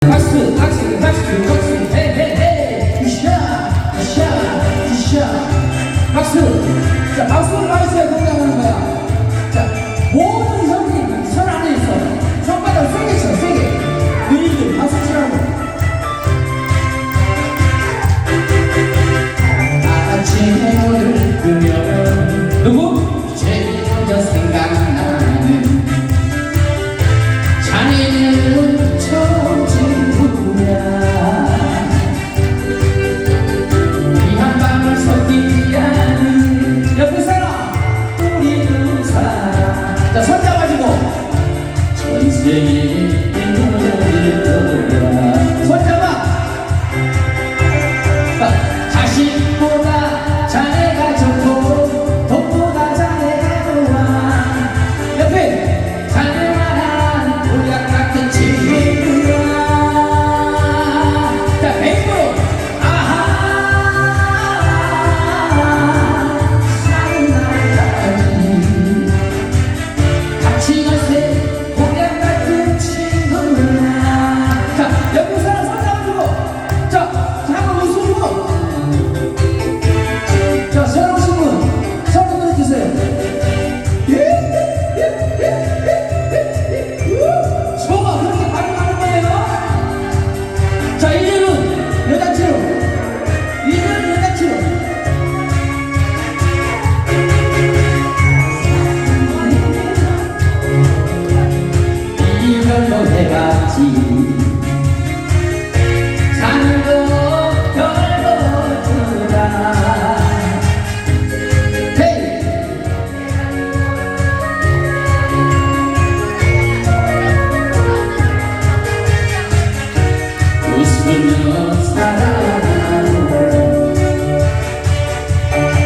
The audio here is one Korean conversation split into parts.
박수 박수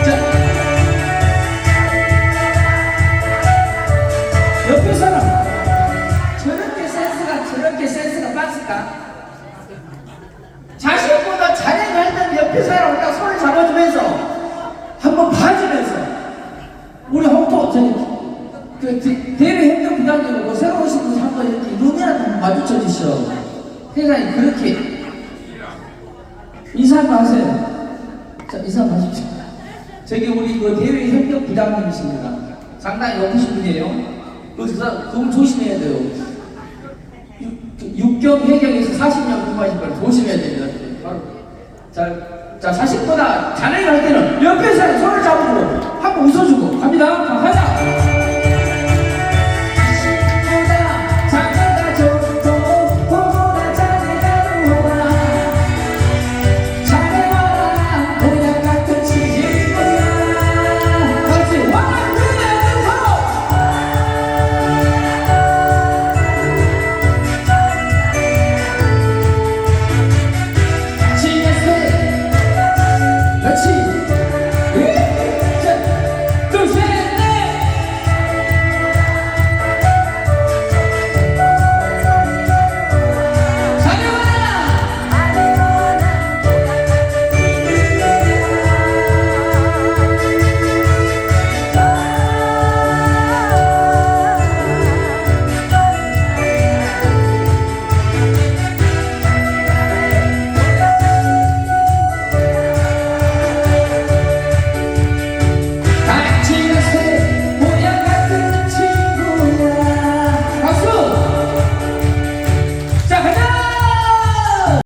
자. 옆에 사람. 저렇게 센스가 저렇게 센스가 많을까? 자신보다 자네가 했는데 옆에 사람을 딱 손을 잡아주면서 한번 봐주면서 우리 홍토 저기 그 대- 대외 협력 부장님하고 새로 오신 분 한번 이렇게 눈이라도 마주쳐 주시오. 세상에 그렇게 한번 하세요? 자 인사 한번 하십시오 저기 우리 그 대외 협력 부장님이십니다. 상당히 높으신 분이에요. 그래서 그분 조심해야 돼요. 그 육경 해경에서 40년 근무하신 걸 조심해야 됩니다. 바로. 자, 자 자식보다 자네가 할 때는 옆에 사람 손을 잡고 한번 웃어주고 갑니다. 자, 가자.